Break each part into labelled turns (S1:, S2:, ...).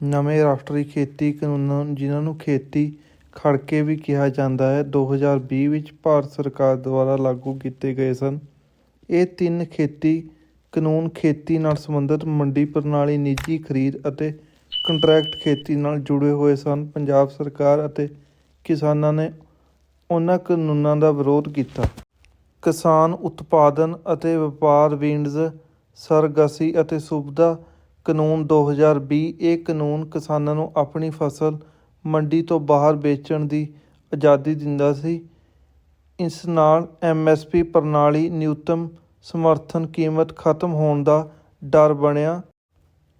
S1: ਨਵੇਂ ਰਾਸ਼ਟਰੀ ਖੇਤੀ ਕਾਨੂੰਨਾਂ ਜਿਨ੍ਹਾਂ ਨੂੰ ਖੇਤੀ ਖੜਕੇ ਵੀ ਕਿਹਾ ਜਾਂਦਾ ਹੈ 2020 ਵਿੱਚ ਭਾਰਤ ਸਰਕਾਰ ਦੁਆਰਾ ਲਾਗੂ ਕੀਤੇ ਗਏ ਸਨ। ਇਹ ਤਿੰਨ ਖੇਤੀ ਕਾਨੂੰਨ ਖੇਤੀ ਨਾਲ ਸੰਬੰਧਿਤ ਮੰਡੀ ਪ੍ਰਣਾਲੀ, ਨਿੱਜੀ ਖਰੀਦ ਅਤੇ ਕੰਟਰੈਕਟ ਖੇਤੀ ਨਾਲ ਜੁੜੇ ਹੋਏ ਸਨ। ਪੰਜਾਬ ਸਰਕਾਰ ਅਤੇ ਕਿਸਾਨਾਂ ਨੇ ਉਹਨਾਂ ਕਾਨੂੰਨਾਂ ਦਾ ਵਿਰੋਧ ਕੀਤਾ। ਕਿਸਾਨ ਉਤਪਾਦਨ ਅਤੇ ਵਪਾਰ, ਵਿੰਡਜ਼, ਸਰਗਸੀ ਅਤੇ ਸੁਵਿਧਾ ਕਾਨੂੰਨ 2020 ਇਹ ਕਾਨੂੰਨ ਕਿਸਾਨਾਂ ਨੂੰ ਆਪਣੀ ਫਸਲ ਮੰਡੀ ਤੋਂ ਬਾਹਰ ਵੇਚਣ ਦੀ ਆਜ਼ਾਦੀ ਦਿੰਦਾ ਸੀ। ਇਸ ਨਾਲ ਐਮਐਸਪੀ ਪ੍ਰਣਾਲੀ ਨਿਊਨਤਮ ਸਮਰਥਨ ਕੀਮਤ ਖਤਮ ਹੋਣ ਦਾ ਡਰ ਬਣਿਆ।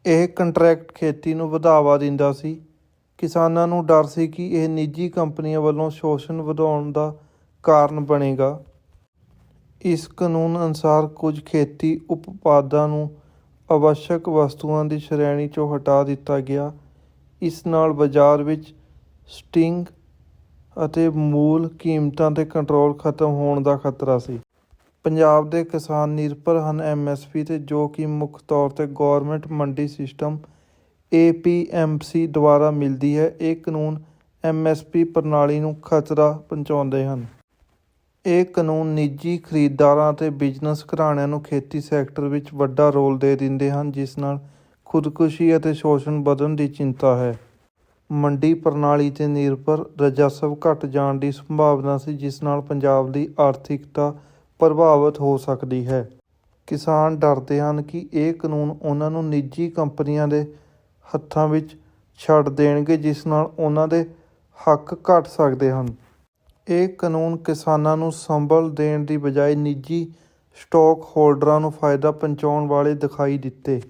S1: ਇਹ ਕੰਟਰੈਕਟ ਖੇਤੀ ਨੂੰ ਵਧਾਵਾ ਦਿੰਦਾ ਸੀ। ਕਿਸਾਨਾਂ ਨੂੰ ਡਰ ਸੀ ਕਿ ਇਹ ਨਿੱਜੀ ਕੰਪਨੀਆਂ ਵੱਲੋਂ ਸ਼ੋਸ਼ਣ ਵਧਾਉਣ ਦਾ ਕਾਰਨ ਬਣੇਗਾ। ਇਸ ਕਾਨੂੰਨ ਅਨੁਸਾਰ ਕੁਝ ਖੇਤੀ ਉਤਪਾਦਾਂ ਨੂੰ ਆਵਸ਼ਕ ਵਸਤੂਆਂ ਦੀ ਸ਼੍ਰੇਣੀ 'ਚੋਂ ਹਟਾ ਦਿੱਤਾ ਗਿਆ। ਇਸ ਨਾਲ ਬਾਜ਼ਾਰ ਵਿੱਚ ਸਟਿੰਗ ਅਤੇ ਮੂਲ ਕੀਮਤਾਂ 'ਤੇ ਕੰਟਰੋਲ ਖਤਮ ਹੋਣ ਦਾ ਖਤਰਾ ਸੀ। ਪੰਜਾਬ ਦੇ ਕਿਸਾਨ ਨਿਰਭਰ ਹਨ ਐਮਐਸਪੀ 'ਤੇ, ਜੋ ਕਿ ਮੁੱਖ ਤੌਰ 'ਤੇ ਗਵਰਨਮੈਂਟ ਮੰਡੀ ਸਿਸਟਮ ਏਪੀਐਮਸੀ ਦੁਆਰਾ ਮਿਲਦੀ ਹੈ। ਇਹ ਕਾਨੂੰਨ ਐਮਐਸਪੀ ਪ੍ਰਣਾਲੀ ਨੂੰ ਖਤਰਾ ਪਹੁੰਚਾਉਂਦੇ ਹਨ। ਇਹ ਕਾਨੂੰਨ ਨਿੱਜੀ ਖਰੀਦਦਾਰਾਂ ਅਤੇ ਬਿਜ਼ਨਸ ਘਰਾਣਿਆਂ ਨੂੰ ਖੇਤੀ ਸੈਕਟਰ ਵਿੱਚ ਵੱਡਾ ਰੋਲ ਦੇ ਦਿੰਦੇ ਹਨ, ਜਿਸ ਨਾਲ ਖੁਦਕੁਸ਼ੀ ਅਤੇ ਸ਼ੋਸ਼ਣ ਵਧਣ ਦੀ ਚਿੰਤਾ ਹੈ। ਮੰਡੀ ਪ੍ਰਣਾਲੀ 'ਤੇ ਨਿਰਭਰ ਰਜਸਵ ਘਟ ਜਾਣ ਦੀ ਸੰਭਾਵਨਾ ਸੀ, ਜਿਸ ਨਾਲ ਪੰਜਾਬ ਦੀ ਆਰਥਿਕਤਾ ਪ੍ਰਭਾਵਿਤ ਹੋ ਸਕਦੀ ਹੈ। ਕਿਸਾਨ ਡਰਦੇ ਹਨ ਕਿ ਇਹ ਕਾਨੂੰਨ ਉਹਨਾਂ ਨੂੰ ਨਿੱਜੀ ਕੰਪਨੀਆਂ ਦੇ ਹੱਥਾਂ ਵਿੱਚ ਛੱਡ ਦੇਣਗੇ, ਜਿਸ ਨਾਲ ਉਹਨਾਂ ਦੇ ਹੱਕ ਘਟ ਸਕਦੇ ਹਨ। ਇਹ ਕਾਨੂੰਨ ਕਿਸਾਨਾਂ ਨੂੰ ਸੰਭਲ ਦੇਣ ਦੀ ਬਜਾਏ ਨਿੱਜੀ ਸਟਾਕ ਹੋਲਡਰਾਂ ਨੂੰ ਫਾਇਦਾ ਪਹੁੰਚਾਉਣ ਵਾਲੇ ਦਿਖਾਈ ਦਿੱਤੇ।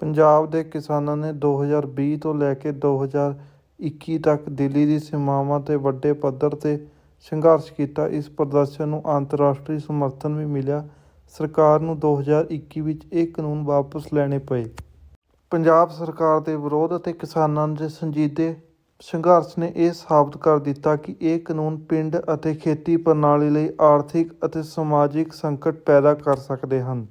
S1: ਪੰਜਾਬ ਦੇ ਕਿਸਾਨਾਂ ਨੇ 2020 ਤੋਂ ਲੈ ਕੇ 2021 ਤੱਕ ਦਿੱਲੀ ਦੀ ਸੀਮਾਵਾਂ 'ਤੇ ਵੱਡੇ ਪੱਧਰ 'ਤੇ ਸੰਘਰਸ਼ ਕੀਤਾ। ਇਸ ਪ੍ਰਦਰਸ਼ਨ ਨੂੰ ਅੰਤਰਰਾਸ਼ਟਰੀ ਸਮਰਥਨ ਵੀ ਮਿਲਿਆ। ਸਰਕਾਰ ਨੂੰ 2021 ਵਿੱਚ ਇਹ ਕਾਨੂੰਨ ਵਾਪਸ ਲੈਣੇ ਪਏ। ਪੰਜਾਬ ਸਰਕਾਰ ਦੇ ਵਿਰੋਧ ਅਤੇ ਕਿਸਾਨਾਂ ਦੇ ਸੰਜੀਦੇ ਸੰਘਰਸ਼ ਨੇ ਇਹ ਸਾਬਤ ਕਰ ਦਿੱਤਾ ਕਿ ਇਹ ਕਾਨੂੰਨ ਪਿੰਡ ਅਤੇ ਖੇਤੀ ਪ੍ਰਣਾਲੀ ਲਈ ਆਰਥਿਕ ਅਤੇ ਸਮਾਜਿਕ ਸੰਕਟ ਪੈਦਾ ਕਰ ਸਕਦੇ ਹਨ।